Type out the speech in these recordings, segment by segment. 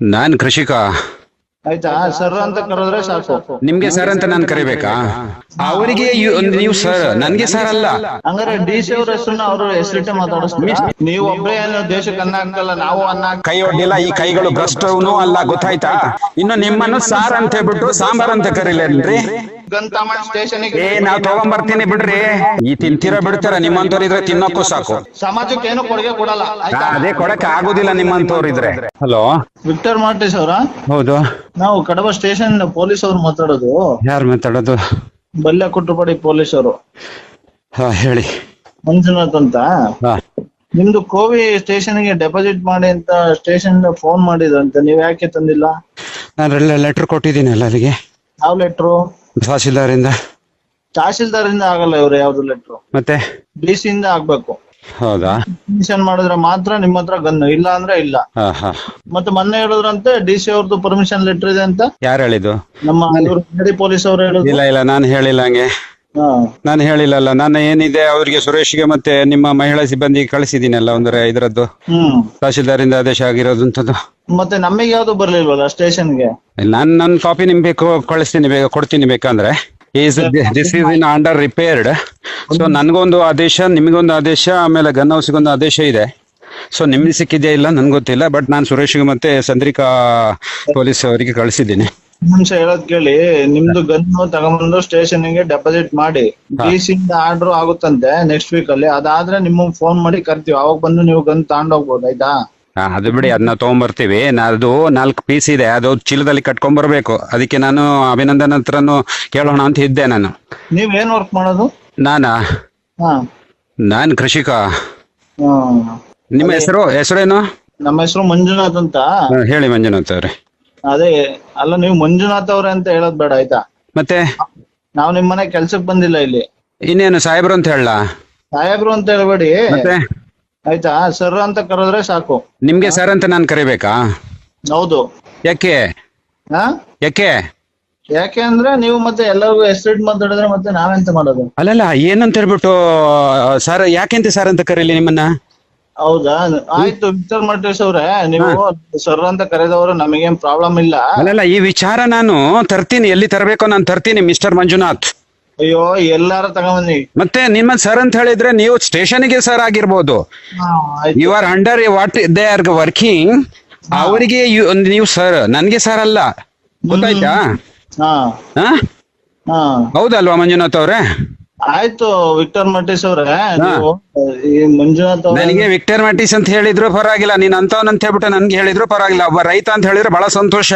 ನಾನ್ ಕೃಷಿಕ. ಆಯ್ತಾ? ಸರ್ ಅಂತ ಕರೆದ್ರೆ ಸಾಕು. ನಿಮ್ಗೆ ಸರ್ ಅಂತ ನಾನು ಕರಿಬೇಕಾ? ಅವರಿಗೆ ನೀವು ಸರ್ ನನ್ಗೆ ಸರ್ ಅಲ್ಲ. ಹಂಗಾರೆ ಡಿ ಸಿ ಅವ್ರ ಹೆಸರನ್ನ ಅವ್ರ ಹೆಸರಿಟ್ಟೆ ಮಾತಾಡಿಸ್ತೀರಾ ನೀವು ಒಬ್ಬರೇ ಏನು ದೇಶಕ್ಕೆ ಅನ್ನ ಹಾಕಲ್ಲ ನಾವು ಅನ್ನ ಕೈ ಒಡ್ಡಿಲ್ಲ ಈ ಕೈಗಳು ಭ್ರಷ್ಟವನು ಅಲ್ಲ ಗೊತ್ತಾಯ್ತಾ? ಇನ್ನು ನಿಮ್ಮನ್ನು ಸಾರ್ ಅಂತ ಹೇಳ್ಬಿಟ್ಟು ಸಾಂಬಾರ್ ಅಂತ ಕರೀಲೇನ್ರಿ? ಗನ್ ತಗೊಂಡ್ ಸ್ಟೇಷನ್ಗೆ ಏ ನಾವ್ ತಗೊಂಬರ್ತೀನಿ ಬಿಡ್ರಿ. ಈ ತಿಂತೀರಾ ಬಿಡ್ತಾರ? ನಿಮ್ಮಂತವ್ರು ಇದ್ರೆ ತಿನ್ನೋಕ್ಕೂ ಸಾಕು. ಸಮಾಜಕ್ಕೆ ಏನು ಕೊಡುಗೆ ಕೊಡಲ್ಲ. ಆಯ್ತಾ ಅದೇ ಕೊಡಕ್ ಆಗುದಿಲ್ಲ ನಿಮ್ಮಂತವ್ರು ಇದ್ರೆ. ಹಲೋ? ವಿಕ್ಟರ್ ಮಾರ್ಟಿಸ್ ಅವರ? ಹೌದು. ನಾವು ಕಡಬ ಸ್ಟೇಷನ್ ಪೊಲೀಸ್ ಅವ್ರು ಮಾತಾಡೋದು. ಯಾರು ಮಾತಾಡೋದು? ಬಲ್ಯ ಕುಟ್ರಪಾಡಿ ಪೊಲೀಸ್ ಅವರು ಹಾ ಹೇಳಿ. ಮಂಜುನಾಥ್ ಅಂತ. ಹಾ. ನಿಮ್ದು ಕೋವಿ ಸ್ಟೇಷನ್ಗೆ ಡೆಪಾಸಿಟ್ ಮಾಡಿ ಅಂತ ಸ್ಟೇಷನ್ ಫೋನ್ ಮಾಡಿದ್ರಂತೆ. ನೀವ್ ಯಾಕೆ ತಂದಿಲ್ಲ? ನಾನು ಲೆಟರ್ ಕೊಟ್ಟಿದ್ದೀನಿ ಅಲ್ಲ ಅಲ್ಲಿಗೆ. ಯಾವ ಲೆಟ್ರು ತಹಸೀಲ್ದಾರ್ ಇಂದ ತಹಶೀಲ್ದಾರ್ ಇಂದ ಆಗಲ್ಲ ಇವ್ರು ಯಾವ್ದು ಲೆಟ್ರು ಮತ್ತೆ? ಡಿ ಸಿ ಇಂದ ಆಗ್ಬೇಕು. ಹೌದಾ? ಪರ್ಮಿಷನ್ ಮಾಡಿದ್ರೆ ಮಾತ್ರ ನಿಮ್ಮ ಹತ್ರ ಗನ್ ಇಲ್ಲ ಅಂದ್ರೆ ಇಲ್ಲ. ಹಾ ಹಾ. ಮತ್ತೆ ಮೊನ್ನೆ ಹೇಳಿದ್ರಂತೆ ಡಿ ಸಿ ಅವ್ರದ್ದು ಪರ್ಮಿಷನ್ ಲೆಟರ್ ಇದೆ ಅಂತ? ಯಾರು ಹೇಳಿದ್ದು? ನಮ್ಮ ಇವ್ರು ಪೊಲೀಸ್ ಅವರು ಹೇಳಿದ್ರು. ಇಲ್ಲ ಇಲ್ಲ ನಾನು ಹೇಳಿಲ್ಲ ಹಂಗೆ. ಹಾ. ನಾನು ಹೇಳಿಲ್ಲಲ್ಲ ನಾನು ಏನಿದೆ ಅವರಿಗೆ ಸುರೇಶ್ಗೆ ಮತ್ತೆ ನಿಮ್ಮ ಮಹಿಳಾ ಸಿಬ್ಬಂದಿ ಕಳಿಸಿದ್ದೀನಲ್ಲ ಒಂದರ ಇದರದ್ದು. ಹ್ಮ್. ತಹಶೀಲ್ದಾರಿಂದ ಆದೇಶ ಆಗಿರೋದಂಥದ್ದು ಮತ್ತೆ ನಮಗೆ ಯಾವ್ದು ಬರ್ಲಿಲ್ವಲ್ಲ ಸ್ಟೇಷನ್ಗೆ? ನಾನು ನನ್ನ ಕಾಪಿ ನಿಮ್ಗೆ ಕಳಿಸ್ತೀನಿ ಬೇಗ ಕೊಡ್ತೀನಿ ಬೇಕಂದ್ರೆ. Is this is in under repaired so ನನಗೊಂದು ಆದೇಶ ನಿಮಗೊಂದು ಆದೇಶ ಆಮೇಲೆ ಗನ್ ಹೌಸ್ಗೊಂದು ಆದೇಶ ಇದೆ. ಸೊ ನಿಮ್ಗೆ ಸಿಕ್ಕಿದೆಯಾ ಇಲ್ಲ ನನ್ಗೆ ಗೊತ್ತಿಲ್ಲ ಬಟ್ ನಾನು ಸುರೇಶ್ಗೆ ಮತ್ತೆ ಚಂದ್ರಿಕಾ ಪೊಲೀಸ್ ಅವರಿಗೆ ಕಳಿಸಿದ್ದೀನಿ. ನಿಮಿಷ ಹೇಳೋದ್ ಕೇಳಿ ನಿಮ್ದು ಗನ್ ತಗೊಂಡ್ಬಂದು ಸ್ಟೇಷನ್ಗೆ ಡೆಪಾಸಿಟ್ ಮಾಡಿ ಡಿ ಸಿ ಇಂದ ಆರ್ಡರ್ ಆಗುತ್ತಂತೆ ನೆಕ್ಸ್ಟ್ ವೀಕ್ ಅಲ್ಲಿ ಅದಾದ್ರೆ ನಿಮ್ಗೆ ಫೋನ್ ಮಾಡಿ ಕರ್ತೀವಿ. ಅವಾಗ ಬಂದು ನೀವು ಗನ್ ತಗೊಂಡೋಗ್ಬೋದು ಆಯ್ತಾ? ಅದು ಬಿಡಿ ಅದನ್ನ ತಗೊಂಬರ್ತೀವಿ. ನಾ- ಅದು ನಾಲ್ಕು ಪೀಸ್ ಇದೆ ಅದು ಚೀಲದಲ್ಲಿ ಕಟ್ಕೊಂಡ್ಬರ್ಬೇಕು ಅದಕ್ಕೆ ನಾನು ಅಭಿನಂದನ್ ಹತ್ರನು ಕೇಳೋಣ ಅಂತ ಇದ್ದೆ ನಾನು. ನೀವೇನ್ ಏನ್ ವರ್ಕ್ ಮಾಡೋದು? ನಾನಾ? ಹಾ. ನಾನ್ ಕೃಷಿಕ. ನಿಮ್ಮ ಹೆಸರು ಹೆಸರೇನು? ನಮ್ಮ ಹೆಸರು ಮಂಜುನಾಥ್ ಅಂತ. ಹೇಳಿ ಮಂಜುನಾಥ್ ಅವ್ರೆ. ಅದೇ ಅಲ್ಲ ನೀವು ಮಂಜುನಾಥ್ ಅವ್ರೆ ಅಂತ ಹೇಳೋದ್ ಬೇಡ ಆಯ್ತಾ? ಮತ್ತೆ? ನಾವ್ ನಿಮ್ ಮನೆ ಕೆಲ್ಸಕ್ ಬಂದಿಲ್ಲ ಇಲ್ಲಿ. ಇನ್ನೇನು ಸಾಹೇಬ್ರು ಅಂತ ಹೇಳ ಸಾಹೇಬ್ರು ಅಂತ ಹೇಳ್ಬೇಡಿ. ಮತ್ತೆ? ಆಯ್ತಾ? ಸರ್ ಅಂತ ಕರೆದ್ರೆ ಸಾಕು. ನಿಮ್ಗೆ ಸರ್ ಅಂತ ನಾನು ಕರಿಬೇಕಾ? ಹೌದು. ಯಾಕೆ? ಹಾ ಯಾಕೆ? ಯಾಕೆ ಅಂದ್ರೆ ನೀವು ಮತ್ತೆ ಎಲ್ಲರಿಗೂ ಹೆಸರಿಟ್ ಮಾತಾಡಿದ್ರೆ ಮತ್ತೆ ನಾವೆಂತ ಮಾಡೋದು? ಅಲ್ಲಲ್ಲ ಏನಂತ ಹೇಳ್ಬಿಟ್ಟು ಸರ್ ಯಾಕೆಂತ ಸರ್ ಅಂತ ಕರೀಲಿ ನಿಮ್ಮನ್ನ? ಹೌದಾ? ಆಯ್ತು ವಿಚಾರ ಮರ್ಟೇಶ್ ಅವ್ರೆ ನೀವು ಸರ್ ಅಂತ ಕರೆದವರು ನಮಗೇನ್ ಪ್ರಾಬ್ಲಮ್ ಇಲ್ಲ. ಅಲ್ಲಲ್ಲ ಈ ವಿಚಾರ ನಾನು ತರ್ತೀನಿ. ಎಲ್ಲಿ ತರಬೇಕೋ ನಾನು ತರ್ತೀನಿ ಮಿಸ್ಟರ್ ಮಂಜುನಾಥ್. ಅಯ್ಯೋ ಎಲ್ಲಾರು ತಗೊಂಬನ್ನಿ. ಮತ್ತೆ ನಿಮ್ಮ ಸರ್ ಅಂತ ಹೇಳಿದ್ರೆ ನೀವು ಸ್ಟೇಷನ್ಗೆ ಸರ್ ಆಗಿರ್ಬೋದು. You are under what they are working ಅವರಿಗೆ ನೀವು ಸರ್ ನನ್ಗೆ ಸರ್ ಅಲ್ಲ. ಗೊತ್ತಾಯ್ತಾ? ಹೌದಲ್ವಾ ಮಂಜುನಾಥ್ ಅವ್ರೆ? ಆಯ್ತು ವಿಕ್ಟರ್ ಮಟೀಸ್ ಅವ್ರೆ ಮಂಜುನಾಥ್ ನನಗೆ ವಿಕ್ಟರ್ ಮಟೀಸ್ ಅಂತ ಹೇಳಿದ್ರು ಪರವಾಗಿಲ್ಲ ನೀನ್ ಅಂತವನ್ ಅಂತ ಹೇಳ್ಬಿಟ್ಟು ನನ್ಗೆ ಹೇಳಿದ್ರು ಪರವಾಗಿಲ್ಲ. ಒಬ್ಬ ರೈತ ಅಂತ ಹೇಳಿದ್ರೆ ಬಹಳ ಸಂತೋಷ.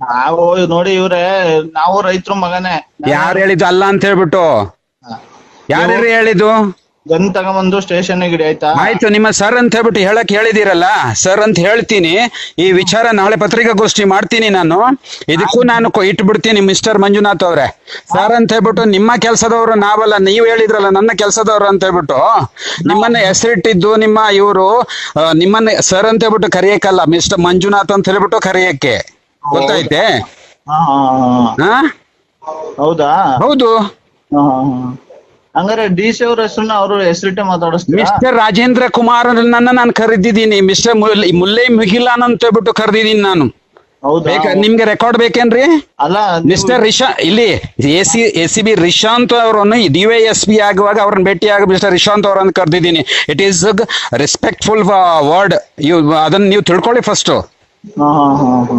ನಾವು ನೋಡಿ ಇವ್ರೆ ನಾವು ರೈತರು ಮಗನೇ. ಯಾರು ಹೇಳಿದ್ದು ಅಲ್ಲ ಅಂತ ಹೇಳ್ಬಿಟ್ಟು? ಯಾರು ಹೇಳಿದ್ದು? ಗನ್ ತಗೊಂಬಂದು ಸ್ಟೇಷನ್ ಗಿಡ ಆಯ್ತಾ? ಆಯ್ತು ನಿಮ್ಮ ಸರ್ ಅಂತ ಹೇಳ್ಬಿಟ್ಟು ಹೇಳಕ್ ಹೇಳಿದಿರಲ್ಲ ಸರ್ ಅಂತ ಹೇಳ್ತೀನಿ. ಈ ವಿಚಾರ ನಾಳೆ ಪತ್ರಿಕಾಗೋಷ್ಠಿ ಮಾಡ್ತೀನಿ ನಾನು. ಇದಕ್ಕೂ ನಾನು ಕೊ- ಇಟ್ಬಿಡ್ತೀನಿ ಮಿಸ್ಟರ್ ಮಂಜುನಾಥ್ ಅವ್ರೆ. ಸರ್ ಅಂತ ಹೇಳ್ಬಿಟ್ಟು ನಿಮ್ಮ ಕೆಲಸದವರು ನಾವಲ್ಲ ನೀವು ಹೇಳಿದ್ರಲ್ಲ ನನ್ನ ಕೆಲಸದವರು ಅಂತ ಹೇಳ್ಬಿಟ್ಟು. ನಿಮ್ಮನ್ನ ಹೆಸರಿಟ್ಟಿದ್ದು ನಿಮ್ಮ ಇವರು ನಿಮ್ಮನ್ನ ಸರ್ ಅಂತ ಹೇಳ್ಬಿಟ್ಟು ಕರೆಯಕ್ಕಲ್ಲ ಮಿಸ್ಟರ್ ಮಂಜುನಾಥ್ ಅಂತ ಹೇಳ್ಬಿಟ್ಟು ಕರೆಯಕ್ಕೆ. ಗೊತ್ತೈತೆ ಹಾ, ಹಾ, ಹಾ. ಹಾ. ಹೌದಾ? ಹೌದು. ಹಾ, ಹಾ, ಹಾ. ಹಂಗಾರೆ ಡಿ ಸಿ ಅವ್ರ ಹೆಸರನ್ನ ಅವರು ಹೆಸರಿಟ್ಟೆ ಮಾತಾಡಿಸ್ತೀರಾ? ಮಿಸ್ಟರ್ ರಾಜೇಂದ್ರ ಕುಮಾರ್ ನನ್ನ ನಾನು ಕರೆದಿದ್ದೀನಿ. ಮಿಸ್ಟರ್ ಮುಲ್ಲೈ ಮುಗಿಲಾನ್ ಅಂತ ಹೇಳ್ಬಿಟ್ಟು ಕರೆದಿದ್ದೀನಿ ನಾನು. ಹೌದಾ? ಬೇಕಾ ನಿಮ್ಗೆ ರೆಕಾರ್ಡ್ ಬೇಕೇನ್ರಿ? ಅಲ್ಲ ನೀವು- ಮಿಸ್ಟರ್ ರಿಶಾ ಇಲ್ಲಿ A C A C B Rishanth ಅವರನ್ನು ಡಿ ವೈ ಎಸ್ ಪಿ ಆಗುವಾಗ ಅವ್ರನ್ನ ಭೇಟಿಯಾಗ ಮಿಸ್ಟರ್ ರಿಶಾಂತ್ ಅವರನ್ನು ಕರೆದಿದ್ದೀನಿ. It is respectful word you ಅದನ್ನ ನೀವು ತಿಳ್ಕೊಳ್ಳಿ ಫಸ್ಟ್ ಹಾ, ಹಾ, ಹಾ, ಹಾ.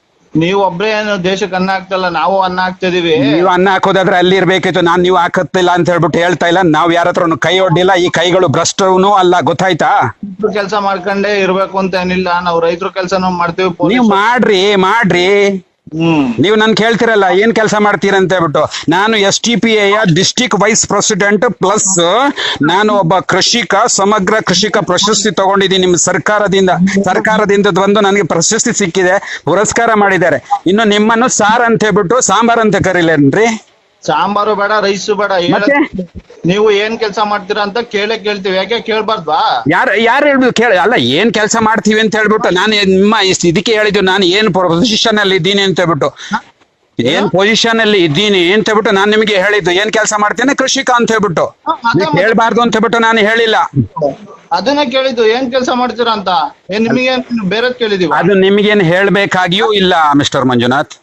ನೀವು ಒಬ್ರೇನ ಏನು ದೇಶಕ್ಕೆ ಅನ್ನ ಹಾಕ್ತಲ್ಲ ನಾವು ಅನ್ನ ಹಾಕ್ತಿದೀವಿ. ನೀವು ಅನ್ನ ಹಾಕೋದಾದ್ರೆ ಅಲ್ಲಿ ಇರ್ಬೇಕಿತ್ತು ನಾನ್ ನೀವು ಹಾಕತ್ತಿಲ್ಲ ಅಂತ ಹೇಳ್ಬಿಟ್ಟು ಹೇಳ್ತಾ ಇಲ್ಲ ನಾವ್ ಯಾರ ಹತ್ರನು ಕೈ ಒಡ್ಡಿಲ್ಲ ಈ ಕೈಗಳು ಭ್ರಷ್ಟನೂ ಅಲ್ಲ ಗೊತ್ತಾಯ್ತಾ? ಕೆಲಸ ಮಾಡ್ಕೊಂಡೇ ಇರ್ಬೇಕು ಅಂತ ಏನಿಲ್ಲ ನಾವು ರೈತರ ಕೆಲಸನೂ ಮಾಡ್ತೀವಿ ನೀವು ಮಾಡ್ರಿ ಮಾಡ್ರಿ. ನೀವು ನನ್ ಕೇಳ್ತಿರಲ್ಲ, ಏನ್ ಕೆಲಸ ಮಾಡ್ತೀರ ಅಂತ ಹೇಳ್ಬಿಟ್ಟು. ನಾನು S T P A district vice president plus ನಾನು ಒಬ್ಬ ಕೃಷಿಕ, ಸಮಗ್ರ ಕೃಷಿಕ ಪ್ರಶಸ್ತಿ ತಗೊಂಡಿದ್ದೀನಿ ನಿಮ್ ಸರ್ಕಾರದಿಂದ. ಸರ್ಕಾರದಿಂದ ಬಂದು ನನಗೆ ಪ್ರಶಸ್ತಿ ಸಿಕ್ಕಿದೆ, ಪುರಸ್ಕಾರ ಮಾಡಿದ್ದಾರೆ. ಇನ್ನು ನಿಮ್ಮನ್ನು ಸಾರ್ ಅಂತ ಹೇಳ್ಬಿಟ್ಟು ಸಾಂಬಾರ್ ಅಂತ ಕರೀಲೇನ್ರಿ? ಸಾಂಬಾರು ಬೇಡ ರೈಸು ಬೇಡ ಮತ್ತೆ? ನೀವು ಏನ್ ಕೆಲಸ ಮಾಡ್ತೀರಾ ಅಂತ ಕೇಳೇ ಕೇಳ್ತೀವಿ. ಯಾಕೆ ಕೇಳ್ಬಾರ್ದ್ವಾ? ಯಾರು ಯಾರು ಹೇಳ್ಬಿಟ್ಟು ಕೇಳ ಅಲ್ಲ ಏನ್ ಕೆಲಸ ಮಾಡ್ತೀವಿ ಅಂತ ಹೇಳ್ಬಿಟ್ಟು ನಾನು ನಿಮ್ಮ ಇದಕ್ಕೆ ಹೇಳಿದ್ದು ನಾನು ಏನ್ ಪೊಸಿಷನ್ ಅಲ್ಲಿ ಇದ್ದೀನಿ ಅಂತ ಹೇಳ್ಬಿಟ್ಟು. ಏನ್ ಪೊಸಿಷನ್ ಅಲ್ಲಿ ಇದ್ದೀನಿ ಅಂತ ಹೇಳ್ಬಿಟ್ಟು ನಾನು ನಿಮಗೆ ಹೇಳಿದ್ದು. ಏನ್ ಕೆಲಸ ಮಾಡ್ತೇನೆ ಕೃಷಿಕ ಅಂತ ಹೇಳ್ಬಿಟ್ಟು. ಹ, ಅದೇ ನೀವು ಹೇಳ್ಬಾರ್ದು ಅಂತ ಹೇಳ್ಬಿಟ್ಟು ನಾನು ಹೇಳಿಲ್ಲ. ಅದನ್ನ ಕೇಳಿದ್ದು. ಏನ್ ಕೆಲಸ ಮಾಡ್ತೀರಾ ಅಂತ? ಏನ್ ನಿಮಗೆ ಬೇರೆ ಕೇಳಿದೀವಿ ಅದು ನಿಮಗೇನು ಹೇಳ್ಬೇಕಾಗಿಯೂ ಇಲ್ಲ ಮಿಸ್ಟರ್ ಮಂಜುನಾಥ್.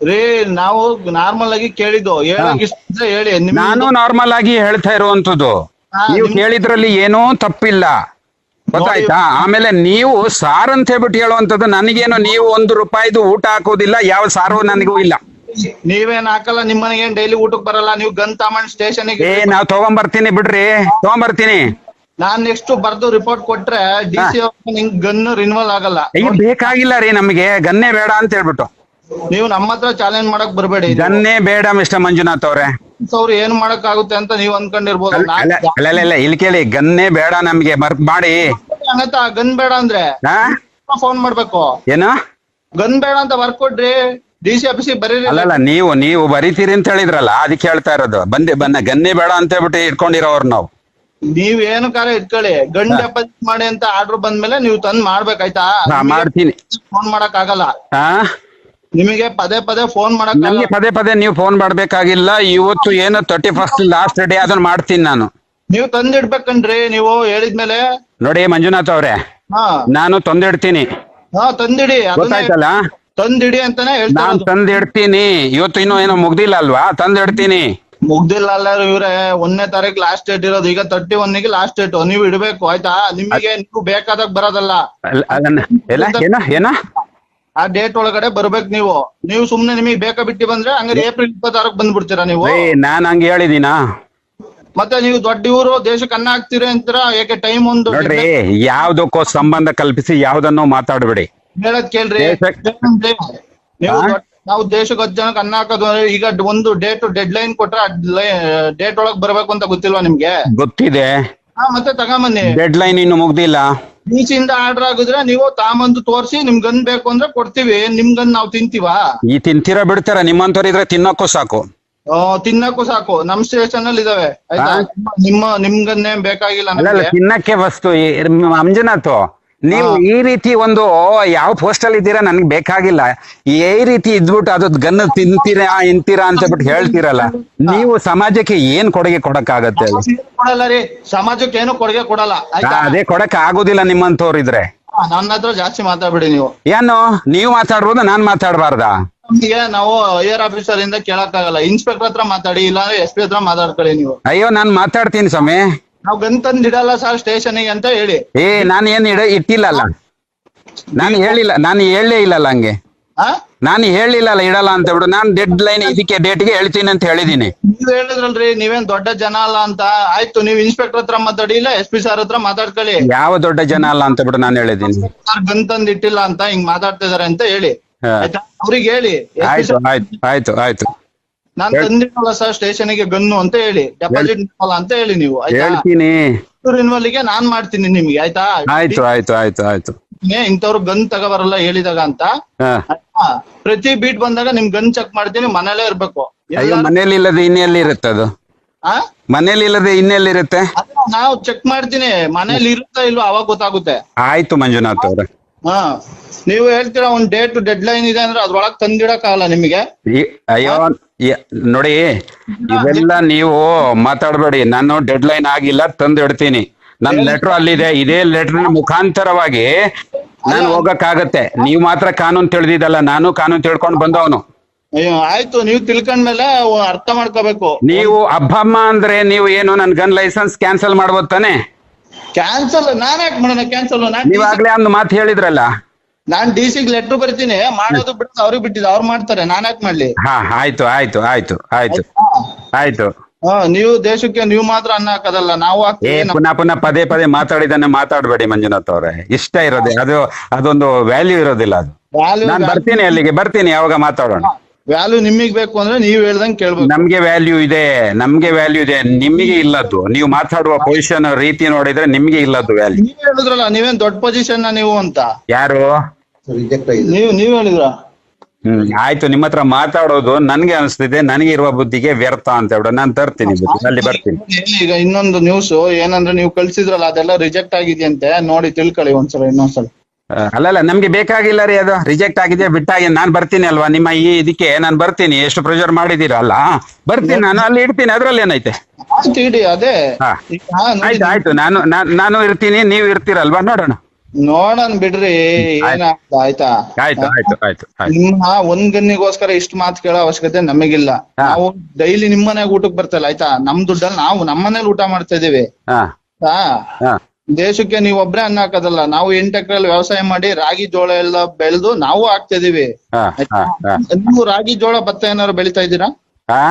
ರೀ ನಾವು ನಾರ್ಮಲ್ ಆಗಿ ಕೇಳಿದ್ದು. ಹೇಳಕ್ ಇಷ್ಟ ಇದ್ರೆ ಹೇಳಿ ನಿಮ್ಗೆ ನಾನು ನಾರ್ಮಲ್ ಆಗಿ ಹೇಳ್ತಾ ಇರುವಂತದ್ದು ಹಾ, ನೀವು ನಿಮ್- ಕೇಳಿದ್ರಲ್ಲಿ ಏನೂ ತಪ್ಪಿಲ್ಲ. ಗೊತ್ತಾಯ್ತಾ? ಆಮೇಲೆ ನೀವು ಸಾರ್ ಅಂತ ಹೇಳ್ಬಿಟ್ಟು ಹೇಳುವಂತದ್ದು ನನಗೇನು ನೀವು ಒಂದು ರೂಪಾಯಿದು ಊಟ ಹಾಕೋದಿಲ್ಲ ಯಾವ ಸಾರು ನನಗೂ ಇಲ್ಲ. ನೀವೇನ್ ಹಾಕಲ್ಲ ನಿಮ್ಮನೆಗೆ ಏನ್ ಡೈಲಿ ಊಟಕ್ ಬರಲ್ಲ ನೀವು ಗನ್ ತಗೊಂಡ್ ಸ್ಟೇಷನ್ ಏ ನಾವ್ ತಗೊಂಬರ್ತೀನಿ ಬಿಡ್ರಿ. ತಗೊಂಬರ್ತೀನಿ. ನಾನ್ ನೆಕ್ಸ್ಟ್ ಬರ್ದು ರಿಪೋರ್ಟ್ ಕೊಟ್ರೆ ಡಿ ಸಿ ನಿಂಗ್ ಗನ್ ರಿನ್ವಲ್ ಆಗಲ್ಲ. ಏ ಬೇಕಾಗಿಲ್ಲ ರೀ ನಮಗೆ ಗನ್ನೇ ಬೇಡ ಅಂತ ಹೇಳ್ಬಿಟ್ಟು. ನೀವು ನಮ್ಮ ಹತ್ರ ಚಾಲೆಂಜ್ ಮಾಡಕ್ ಬರಬೇಡಿ. ಗನ್ನೆ ಬೇಡ ಮಿಸ್ಟರ್ ಮಂಜುನಾಥ್ ಅವ್ರೆ. ಅವ್ರು ಏನ್ ಮಾಡಕ್ ಆಗುತ್ತೆ ಅಂತ ನೀವ್ ಅನ್ಕೊಂಡಿರ್ಬೋದು. ಅಲ್ಲ ಅಲ್ಲ ಅಲ್ಲ, ಅಲ್ಲ ಇಲ್ಲಿ ಕೇಳಿ ಗನ್ನೇ ಬೇಡ ನಮ್ಗೆ ಮರ್ಕ್ ಮಾಡಿ. ಗನ್ ಬೇಡ ಅಂದ್ರೆ ಹಾ? ಫೋನ್ ಮಾಡ್ಬೇಕು. ಏನು? ಗನ್ ಬೇಡ ಅಂತ ವರ್ಕ್ ಕೊಡ್ರಿ ಡಿ ಸಿ ಆಫೀಸ್ ಬರೀರಿ. ಅಲ್ಲಲ್ಲ ನೀವು ನೀವು ಬರಿತೀರಿ ಅಂತ ಹೇಳಿದ್ರಲ್ಲ ಅದಕ್ಕೆ ಹೇಳ್ತಾ ಇರೋದು. ಬಂದೆ ಬನ್ನ ಗನ್ನೇ ಬೇಡ ಅಂತ ಹೇಳ್ಬಿಟ್ಟು ಇಟ್ಕೊಂಡಿರೋರು ನಾವು. ನೀವ್ ಏನು ಕಾರ ಇಟ್ಕೊಳ್ಳಿ. ಗನ್ ಡೆಪಾಸಿಟ್ ಮಾಡಿ ಅಂತ ಆರ್ಡರ್ ಬಂದ್ಮೇಲೆ ನೀವು ತಂದ್ ಮಾಡ್ಬೇಕಾಯ್ತಾ ಹಾ ಮಾಡ್ತೀನಿ. ಫೋನ್ ಮಾಡಕ್ ಆಗಲ್ಲ ಹಾ? ನಿಮಗೆ ಪದೇ ಪದೇ ಫೋನ್ ಮಾಡಕ್ ನಮ್ಗೆ ಪದೇ ಪದೇ ನೀವು ಫೋನ್ ಮಾಡ್ಬೇಕಾಗಿಲ್ಲ ಇವತ್ತು ಏನು ತರ್ಟಿ ಫಸ್ಟ್ ಲಾಸ್ಟ್ ಡೇ ಅದನ್ನ ಮಾಡ್ತೀನಿ ನಾನು ನೀವು ತಂದಿಡ್ಬೇಕನ್ರಿ ನೀವು ಹೇಳಿದ್ಮೇಲೆ ನೋಡಿ ಮಂಜುನಾಥ್ ಅವ್ರೆ ಹಾ ನಾನು ತಂದಿಡ್ತೀನಿ ಹಾ ತಂದಿಡಿ ಅದನ್ನೇ ಗೊತ್ತಾಯ್ತಲ್ಲ ತಂದಿಡಿ ಅಂತಾನೆ ಹೇಳ್ತಾ ನಾನ್ ಇರೋದು. ತಂದಿಡ್ತೀನಿ ಇವತ್ತು ಇನ್ನೂ ಏನೋ ಮುಗ್ದಿಲ್ಲ ಅಲ್ವಾ ತಂದಿಡ್ತೀನಿ ಮುಗ್ದಿಲ್ಲ ಅಲ್ಲ ಇವ್ರೆ ಒಂದನೇ ತಾರೀಕು ಲಾಸ್ಟ್ ಡೇಟ್ ಇರೋದು ಈಗ ತರ್ಟಿ ಗೆ ಲಾಸ್ಟ್ ಡೇಟ್ ನೀವು ಇಡ್ಬೇಕು ಆಯ್ತಾ ನಿಮಗೆ ನೀವು ಬೇಕಾದಾಗ ಬರೋದಲ್ಲ ಅಲ್ಲ ಏನ ಏನ ಆ ಡೇಟ್ ಒಳಗಡೆ ಬರ್ಬೇಕು ನೀವು. ನೀವು ಸುಮ್ನೆ ನಿಮಗೆ ಬೇಕಾ ಬಿಟ್ಟು ಬಂದ್ರೆ ಹಂಗಾರೆ ಏಪ್ರಿಲ್ ಇಪ್ಪತ್ತಾರಕ್ಕೆ ಬಂದ್ಬಿಡ್ತೀರಾ ನೀವು? ಏ ನಾನ್ ಹಂಗ ಹೇಳಿದೀನಾ? ಮತ್ತೆ ನೀವು ದೊಡ್ಡ ಇವರು ದೇಶಕ್ಕೆ ಅನ್ನ ಹಾಕ್ತೀರಿ ಅಂತೀರಾ? ಏಕೆ ಟೈಮ್ ಒಂದು ನೋಡ್ರಿ ಯಾವ್ದಕ್ಕೋ ಸಂಬಂಧ ಕಲ್ಪಿಸಿ ಯಾವ್ದನ್ನೋ ಮಾತಾಡ್ಬೇಡಿ. ಹೇಳದ್ ಕೇಳ್ರಿ. ದೇಶಕ್- ಏನಂದ್ರೆ ನೀವು ಹಾ? ದೊಡ್ಡ- ನಾವು ದೇಶಕ್ಕೆ ಹತ್ತು ಜನಕ್ಕೆ ಅನ್ನ ಹಾಕೋದು ಅಂದ್ರೆ ಈಗ ಒಂದು ಡೇಟ್ ಡೆಡ್ ಲೈನ್ ಕೊಟ್ರೆ ಡೇಟ್ ಒಳಗ್ ಬರ್ಬೇಕು ಅಂತ ಗೊತ್ತಿಲ್ವಾ ನಿಮ್ಗೆ? ಗೊತ್ತಿದೆ. ಹಾ ಮತ್ತೆ ತಗೊಂಬನ್ನಿ. ಡೆಡ್ ಲೈನ್ ಇನ್ನು ಮುಗ್ದಿಲ್ಲ. ಇಂದ ಆರ್ಡರ್ ಆಗಿದ್ರೆ ನೀವು ತಾಮಂದು ತೋರಿಸಿ ನಿಮ್ಗನ್ ಬೇಕು ಅಂದ್ರೆ ಕೊಡ್ತೀವಿ. ನಿಮ್ಗನ್ ನಾವು ತಿಂತೀವಾ? ಈ ತಿಂತೀರಾ ಬಿಡ್ತೀರಾ? ನಿಮ್ಮಂತವ್ರು ಇದ್ರೆ ತಿನ್ನಕ್ಕೂ ಸಾಕು. ತಿನ್ನಕ್ಕೂ ಸಾಕು. ನಮ್ ಸ್ಟೇಷನ್ ಅಲ್ಲಿ ಇದಾವೆ. ಆಯ್ತಾ? ನಿಮ್ಮ ನಿಮ್ಗನ್ನೇ ಬೇಕಾಗಿಲ್ಲ ಅಲ್ಲ ಅಲ್ಲ ನಮ್ಗೆ? ತಿನ್ನಕ್ಕೆ ವಸ್ತು ಈ- ಮಂಜುನಾಥ್ ನೀವು ಈ ರೀತಿ ಒಂದು ಯಾವ ಪೋಸ್ಟ್ ಅಲ್ಲಿ ಇದ್ದೀರಾ? ನನ್ಗೆ ಬೇಕಾಗಿಲ್ಲ. ಈ ರೀತಿ ಇದ್ಬಿಟ್ಟು ಅದು ಗನ್ ತಿಂತೀರಾ ಇಂತೀರಾ ಅಂತ ಬಿಟ್ಟು ಹೇಳ್ತೀರಲ್ಲ. ನೀವು ಸಮಾಜಕ್ಕೆ ಏನ್ ಕೊಡುಗೆ ಕೊಡಕ್ಕಾಗತ್ತೆ ಆಗತ್ತೆ ಕೊಡಲ್ಲ ರೀ. ಸಮಾಜಕ್ಕೆ ಏನು ಕೊಡುಗೆ ಕೊಡಲ್ಲ. ಅದೇ ಕೊಡಕ್ ಆಗೋದಿಲ್ಲ ನಿಮ್ಮಂತವ್ರಿದ್ರೆ ನನ್ನ ಹತ್ರ ಜಾಸ್ತಿ ಮಾತಾಡ್ಬಿಡಿ ನೀವು. ಏನು? ನೀವು ಮಾತಾಡ್ಬೋದು ನಾನ್ ಮಾತಾಡಬಾರ್ದಾ? ನಮ್ಗೆ ನಾವು ಐಆರ್ ಆಫೀಸರ್ ಇಂದ ಕೇಳಕ್ ಆಗಲ್ಲ ಇನ್ಸ್ಪೆಕ್ಟರ್ ಹತ್ರ ಮಾತಾಡಿ ಇಲ್ಲ ಎಸ್ ಪಿ ಹತ್ರ ಮಾತಾಡ್ಕೊಳ್ಳಿ ನೀವು. ಅಯ್ಯೋ ನಾನ್ ಮಾತಾಡ್ತೀನಿ ಸ್ವಾಮಿ. ನಾವು ಗನ್ ತಂದ್ ಇಡಲ್ಲ ಸರ್ ಸ್ಟೇಷನ್ಗೆ ಅಂತ ಹೇಳಿ. ಏ ನಾನ್ ಏನ್ ಇಡ ಇಟ್ಟಿಲ್ಲಲ್ಲ. ನಾನು ಹೇಳಿಲ್ಲ ನಾನು ಹೇಳಲೇ ಇಲ್ಲಲ್ಲ ಹಂಗೆ. ಆ? ನಾನು ಹೇಳಿಲ್ಲಲ್ಲ ಇಡಲ್ಲ ಅಂತ ಬಿಡು. ನಾನು ಡೆಡ್ ಲೈನ್ ಇದಕ್ಕೆ ಡೇಟ್ಗೆ ಹೇಳ್ತೀನಿ ಅಂತ ಹೇಳಿದೀನಿ. ನೀವ್ ಹೇಳಿದ್ರಲ್ರಿ ನೀವೇನ್ ದೊಡ್ಡ ಜನ ಅಲ್ಲ ಅಂತ. ಆಯ್ತು ನೀವ್ ಇನ್ಸ್ಪೆಕ್ಟರ್ ಹತ್ರ ಮಾತಾಡಿ ಇಲ್ಲ ಎಸ್ ಪಿ ಸರ್ ಹತ್ರ ಮಾತಾಡ್ಕೊಳ್ಳಿ. ಯಾವ ದೊಡ್ಡ ಜನ ಅಲ್ಲ ಅಂತ ಬಿಡು ನಾನು ಹೇಳಿದೀನಿ. ಸರ್ ಗನ್ ತಂದ್ ಇಟ್ಟಿಲ್ಲ ಅಂತ ಹಿಂಗ್ ಮಾತಾಡ್ತಿದಾರೆ ಅಂತ ಹೇಳಿ. ಹಾ. ಆಯ್ತಾ? ಅವ್ರಿಗೆ ಹೇಳಿ. ಆಯ್ತು ಆಯ್ತು ಆಯ್ತು ಆಯ್ತು. ನಾನ್ ತಂದಿಟ್ಟಲ್ಲ ಸರ್ ಸ್ಟೇಷನ್ಗೆ ಗನ್ನು ಅಂತ ಹೇಳಿ ಡೆಪಾಸಿಟ್ ಅಂತ ಹೇಳಿ ನೀವು ಹೇಳ್ತೀನಿ. ನಾನ್ ಮಾಡ್ತೀನಿ ನಿಮ್ಗೆ ಆಯ್ತಾ? ಆಯ್ತು ಆಯ್ತು ಆಯ್ತು ಆಯ್ತು. ಇಂಥವ್ರು ಗನ್ ತಗೋಬರಲ್ಲ ಹೇಳಿದಾಗ ಅಂತ? ಪ್ರತಿ ಬೀಟ್ ಬಂದಾಗ ನಿಮ್ ಗನ್ ಚೆಕ್ ಮಾಡ್ತೀನಿ ಮನೇಲೆ ಇರ್ಬೇಕು. ಅಯ್ಯೋ ಮನೇಲಿ ಇಲ್ಲದೆ ಇನ್ನೆಲ್ಲಿ ಇರುತ್ತೆ ಅದು? ಆ? ಮನೇಲಿ ಇಲ್ಲದೆ ಇನ್ನೆಲ್ಲಿ ಇರುತ್ತೆ? ನಾವು ಚೆಕ್ ಮಾಡ್ತೀನಿ ಮನೇಲಿ ಇರುತ್ತಾ ಇಲ್ವಾ ಅವಾಗ ಗೊತ್ತಾಗುತ್ತೆ. ಆಯ್ತು ಮಂಜುನಾಥ್ ಅವ್ರೆ. ಹಾ ನೀವು ಹೇಳ್ತೀರಾ ಒಂದ್ ಡೇಟ್ ಡೆಡ್ ಲೈನ್ ಇದೆ ಅಂದ್ರೆ ಅದ್ರೊಳಗ್ ತಂದಿಡಕ್ ಆಗಲ್ಲ ನಿಮಗೆ? ಈ- ಅಯ್ಯೋ ನೋಡಿ ಇವೆಲ್ಲ ನೀವು ಮಾತಾಡಬೇಡಿ. ನಾನು ಡೆಡ್ ಲೈನ್ ಆಗಿಲ್ಲ ತಂದು ಇಡ್ತೀನಿ ನನ್ನ ಲೆಟರ್ ಅಲ್ಲಿದೆ. ಇದೇ ಲೆಟರ್ ಮುಖಾಂತರವಾಗಿ ನಾನು ಹೋಗಕ್ಕಾಗತ್ತೆ. ನೀವು ಮಾತ್ರ ಕಾನೂನು ತಿಳಿದಿದ್ದಲ್ಲ ನಾನು ಕಾನೂನು ತಿಳ್ಕೊಂಡು ಬಂದವನು. ಅಯ್ಯೋ ಆಯ್ತು ನೀವು ತಿಳ್ಕೊಂಡ್ಮೇಲೆ ಅವ್ ಅರ್ಥ ಮಾಡ್ಕೋಬೇಕು. ನೀವು ಅಬ್ಬಮ್ಮ ಅಂದ್ರೆ ನೀವು ಏನು ನನ್ ಗನ್ ಲೈಸೆನ್ಸ್ ಕ್ಯಾನ್ಸಲ್ ಮಾಡ್ಬೋದು ತಾನೆ? ಕ್ಯಾನ್ಸಲ್ ನಾನ್ ಯಾಕೆ ಮಾಡೋಣ ಕ್ಯಾನ್ಸಲ್ ನಾನ್ ನೀವಾಗ್ಲೇ ಒಂದು ಮಾತು ಹೇಳಿದ್ರಲ್ಲ? ನಾನ್ ಡಿ ಸಿಗ್ ಲೆಟರ್ ಬರ್ತೀನಿ. ಮಾಡೋದು ಬಿಡೋದು ಅವ್ರಿಗೆ ಬಿಟ್ಟಿದ್ದು ಅವ್ರು ಮಾಡ್ತಾರೆ. ನಾನ್ ಯಾಕೆ ಮಾಡ್ಲಿ? ಹಾ ಆಯ್ತು ಆಯ್ತು ಆಯ್ತು ಆಯ್ತು ಆಯ್ತು? ಹಾ ನೀವು ದೇಶಕ್ಕೆ ನೀವು ಮಾತ್ರ ಅನ್ನ ಹಾಕೋದಲ್ಲ ನಾವು ಏ ಹಾಕ್ತೀವಿ. ಪುನಃ ಪುನಃ ಪದೇ ಪದೇ ಮಾತಾಡಿದನ್ನ ಮಾತಾಡಬೇಡಿ ಮಂಜುನಾಥ್ ಅವರೇ. ಇಷ್ಟ ಇರೋದೇ ಅದು ಅದೊಂದು ವ್ಯಾಲ್ಯೂ ಇರೋದಿಲ್ಲ ಅದು. ನಾನು ಬರ್ತೀನಿ ಅಲ್ಲಿಗೆ ಬರ್ತೀನಿ ಯಾವಾಗ ಮಾತಾಡೋಣ. ವ್ಯಾಲ್ಯೂ ನಿಮಗೆ ಬೇಕು ಅಂದ್ರೆ ನೀವ್ ಹೇಳ್ದಂಗೆ ಕೇಳ್ಬೋದು ನಮ್ಗೆ ವ್ಯಾಲ್ಯೂ ಇದೆ ನಮ್ಗೆ ವ್ಯಾಲ್ಯೂ ಇದೆ ನಿಮಗೆ ಇಲ್ಲದ್ದು. ನೀವು ಮಾತಾಡುವ ಪೊಸಿಷನ್ ರೀತಿ ನೋಡಿದ್ರೆ ನಿಮ್ಗೆ ಇಲ್ಲದ್ದು ವ್ಯಾಲ್ಯೂ ನೀವು ಹೇಳಿದ್ರಲ್ಲ ನೀವೇನ್ ದೊಡ್ಡ ಪೊಸಿಷನ್ ನೀವು ಅಂತ? ಯಾರು? ನೀವು ನೀವ್ ಹೇಳಿದ್ರ? ಹ್ಮ್ ಆಯ್ತು. ನಿಮ್ಮ ಹತ್ರ ಮಾತಾಡೋದು ನನ್ಗೆ ಅನಿಸ್ತಿದೆ ನನಗೆ ಇರುವ ಬುದ್ಧಿಗೆ ವ್ಯರ್ಥ ಅಂತ ಹೇಳ ನಾನು ತರ್ತೀನಿ ಬುದ್ಧಿ ಅಲ್ಲಿ ಬರ್ತೀನಿ. ಈಗ ಇನ್ನೊಂದು ನ್ಯೂಸ್ ಏನಂದ್ರೆ ನೀವು ಕಳ್ಸಿದ್ರಲ್ಲ ಅದೆಲ್ಲ ರಿಜೆಕ್ಟ್ ಆಗಿದೆಯಂತೆ. ನೋಡಿ ತಿಳ್ಕೊಳ್ಳಿ ಒಂದ್ಸಲ ಇನ್ನೊಂದ್ಸಲ. ಅಲ್ಲಲ್ಲ ನಮ್ಗೆ ಬೇಕಾಗಿಲ್ಲ ರೀ ಅದು. ರಿಜೆಕ್ಟ್ ಆಗಿದೆ ಬಿಟ್ಟಾಗಿ ನಾನ್ ಬರ್ತೀನಿ ಅಲ್ವಾ? ನಿಮ್ಮ ಈ ಇದಕ್ಕೆ ನಾನು ಬರ್ತೀನಿ. ಎಷ್ಟು ಪ್ರೆಷರ್ ಮಾಡಿದಿರಲ್ಲ ಬರ್ತೀನಿ. ನಾನು ಅಲ್ಲಿ ಇಡ್ತೀನಿ. ಅದ್ರಲ್ಲಿ ಏನೈತೆ? ಆಯ್ತು ಇಡಿ ಅದೇ. ಹಾ. ಆಯ್ತು ಆಯ್ತು. ನಾನು ನಾನ್- ನಾನು ಇರ್ತೀನಿ ನೀವು ಇರ್ತೀರಲ್ವಾ? ನೋಡೋಣ. ನೋಡೋಣ ಬಿಡ್ರಿ. ಏನಾಗ್ತದ ಆಯ್ತಾ? ಆಯ್ತು ಆಯ್ತು ಆಯ್ತು ಆಯ್ತು. ನಿಮ್ಮ ಒಂದ್ ಗನ್ನಿಗೋಸ್ಕರ ಇಷ್ಟು ಮಾತು ಕೇಳೋ ಅವಶ್ಯಕತೆ ನಮಗಿಲ್ಲ. ಹಾ. ನಾವು ಡೈಲಿ ನಿಮ್ ಊಟಕ್ಕೆ ಊಟಕ್ ಬರ್ತಲ್ಲ ಆಯ್ತಾ? ನಮ್ ದುಡ್ಡಲ್ಲಿ ನಾವು ನಮ್ಮನೇಲಿ ಊಟ ಮಾಡ್ತಾ ಇದೀವಿ. ಹಾ? ಹಾ. ದೇಶಕ್ಕೆ ನೀವು ಒಬ್ರೇ ಅನ್ನ ಹಾಕೋದಲ್ಲ ನಾವು ಎಂಟು ಎಕರೆಲ್ಲಿ ವ್ಯವಸಾಯ ಮಾಡಿ ರಾಗಿ ಜೋಳ ಎಲ್ಲ ಬೆಳೆದು ನಾವು ಹಾಕ್ತಿದೀವಿ ಹಾ ಹಾ ಹಾ. ನೀವು ರಾಗಿ ಜೋಳ ಭತ್ತ ಏನಾದ್ರು ಬೆಳಿತಾ ಇದ್ದೀರಾ? ಹಾ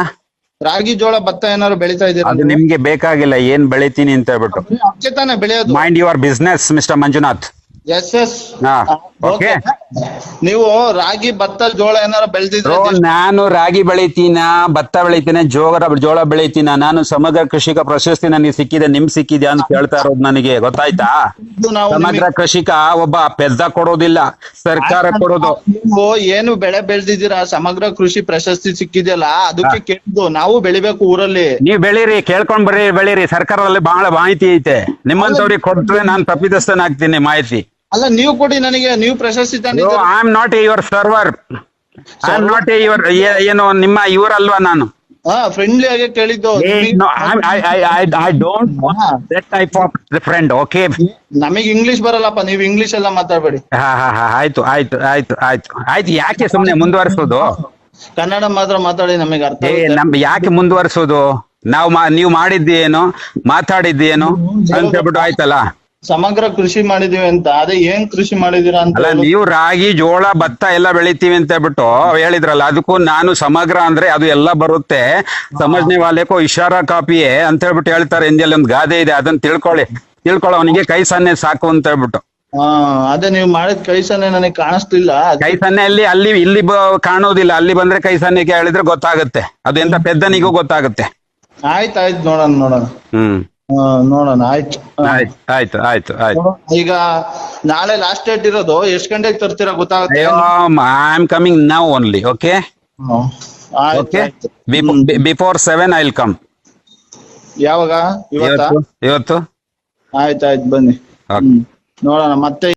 ರಾಗಿ ಜೋಳ ಭತ್ತ ಏನಾದ್ರು ಬೆಳಿತಾ ಇದ್ದೀರಾ? ಅದು ನಿಮ್ಗೆ ಬೇಕಾಗಿಲ್ಲ ಏನ್ ಬೆಳಿತೀನಿ ಅಂತ ಹೇಳ್ಬಿಟ್ಟು. ಅದಕ್ಕೆ ತಾನೇ ಬೆಳೆಯೋದು. Mind your business mister Manjunath. Yes yes ಹಾ ಓಕೆ ನೀವು ರಾಗಿ ಭತ್ತ ಜೋಳ ಏನಾರ ಬೆಳೆದಿದ್ರೆ ಬ್ರೋ ನಾನು ರಾಗಿ ಬೆಳಿತೀನ ಭತ್ತ ಬೆಳಿತೀನಿ ಜೋಗರ ಜೋಳ ಬೆಳಿತೀನ ನಾನು ಸಮಗ್ರ ಕೃಷಿಕ ಪ್ರಶಸ್ತಿ ನನಗೆ ಸಿಕ್ಕಿದೆ ನಿಮ್ ಸಿಕ್ಕಿದೆ ಅಂತ ಕೇಳ್ತಾ ಇರೋದು ನನಗೆ ಗೊತ್ತಾಯ್ತಾ? ನಾವು ಸಮಗ್ರ ಕೃಷಿಕ ಒಬ್ಬ ಪೆದ್ದ ಕೊಡೋದಿಲ್ಲ ಸರ್ಕಾರ ಕೊಡೋದು. ನೀವು ಏನು ಬೆಳೆ ಬೆಳೆದಿದ್ದೀರಾ ಸಮಗ್ರ ಕೃಷಿ ಪ್ರಶಸ್ತಿ ಸಿಕ್ಕಿದೆಯಲ್ಲ ಅದಕ್ಕೆ ಕೇಳಿದ್ದು ನಾವು ಬೆಳಿಬೇಕು ಊರಲ್ಲಿ. ನೀವ್ ಬೆಳೀರಿ ಕೇಳ್ಕೊಂಡ್ ಬರ್ರಿ ಬೆಳೀರಿ ಸರ್ಕಾರದಲ್ಲಿ ಬಹಳ ಮಾಹಿತಿ ಐತೆ. ನಿಮ್ಮಂತವ್ರಿಗೆ ಕೊಟ್ರೆ ನಾನು ತಪ್ಪಿತಸ್ಥನಾಗ್ತೀನಿ ಮಾಹಿತಿ. ಅಲ್ಲ ನೀವು ಕೊಡಿ ನನಗೆ ನೀವು ಪ್ರಶಸ್ತಿ I am not a your servant I am not a your ಏನು ನಿಮ್ಮ ಇವರಲ್ವಾ ನಾನು? ಹಾ ಫ್ರೆಂಡ್ಲಿ ಆಗಿ ಕೇಳಿದ್ದು. I don't that type of friend okay ನಮಗೆ ಇಂಗ್ಲಿಷ್ ಬರಲ್ಲಪ್ಪ ನೀವು ಇಂಗ್ಲಿಷ್ ಎಲ್ಲ ಮಾತಾಡ್ಬೇಡಿ. ಹಾ ಹಾ ಹಾ ಆಯ್ತು ಆಯ್ತು ಆಯ್ತು ಆಯ್ತು ಆಯ್ತು. ಯಾಕೆ ಸುಮ್ನೆ ಮುಂದುವರಿಸೋದು? ಕನ್ನಡ ಮಾತ್ರ ಮಾತಾಡಿ ನಮಗೆ ಅರ್ಥ. ನಮ್ ಯಾಕೆ ಮುಂದುವರಿಸೋದು? ನಾವು ನೀವು ಮಾಡಿದ್ದೇನು ಮಾತಾಡಿದ್ದೇನು ಅಂತ ಹೇಳ್ಬಿಟ್ಟು ಆಯ್ತಲ್ಲ? ಸಮಗ್ರ ಕೃಷಿ ಮಾಡಿದೀವಿ ಅಂತ. ಅದೇ ಏನ್ ಕೃಷಿ ಮಾಡಿದೀರಾ ಅಂತ ಅಲ್ಲ ನೀವು ರಾಗಿ ಜೋಳ ಭತ್ತ ಎಲ್ಲ ಬೆಳಿತೀವಿ ಅಂತ ಹೇಳ್ಬಿಟ್ಟು ಹೇಳಿದ್ರಲ್ಲ ಅದಕ್ಕೂ ನಾನು ಸಮಗ್ರ ಅಂದ್ರೆ ಅದು ಎಲ್ಲ ಬರುತ್ತೆ. ಸಮಜ್ನೆ ವಾಲೆಕೋ ಇಶಾರಾ ಕಾಪಿಯೇ ಅಂತ ಹೇಳ್ಬಿಟ್ಟು ಹೇಳ್ತಾರೆ ಹಿಂದಿಯಲ್ಲಿ ಒಂದು ಗಾದೆ ಇದೆ ಅದನ್ನ ತಿಳ್ಕೊಳ್ಳಿ. ತಿಳ್ಕೊಳ್ಳೋವನಿಗೆ ಕೈ ಸನ್ನೆ ಸಾಕು ಅಂತ ಹೇಳ್ಬಿಟ್ಟು. ಹಾ ಅದೇ ನೀವು ಮಾಡಿದ ಕೈಸನೆ ನನಗೆ ಕಾಣಿಸ್ತಿಲ್ಲ ಕೈ ಸನ್ನೆ ಅಲ್ಲಿ ಅಲ್ಲಿ ಇಲ್ಲಿ ಬ- ಕಾಣೋದಿಲ್ಲ. ಅಲ್ಲಿ ಬಂದ್ರೆ ಕೈ ಸನ್ನೆ ಹೇಳಿದ್ರೆ ಗೊತ್ತಾಗುತ್ತೆ. ಅದು ಎಂತ ಪೆದ್ದನಿಗೂ ಗೊತ್ತಾಗುತ್ತೆ. ಆಯ್ತಾಯ್ತು ಆಯ್ತು ನೋಡೋಣ ನೋಡೋಣ. ಹ್ಮ್. ನೋಡೋಣ ಆಯ್ತು. ಆಯ್ತು ಆಯ್ತು ಆಯ್ತು ಆಯ್ತು. ಈಗ ನಾಳೆ ಲಾಸ್ಟ್ ಡೇಟ್ ಇರೋದು ಎಷ್ಟು ಗಂಟೆಗೆ ತರ್ತೀರಾ ಗೊತ್ತಾಗುತ್ತೆ? I am coming now only okay okay. Before seven I will come ಯಾವಾಗ? ಇವತ್ತು? ಇವತ್ತು? ಆಯ್ತು ಆಯ್ತು ಬನ್ನಿ. ನೋಡೋಣ ಮತ್ತೆ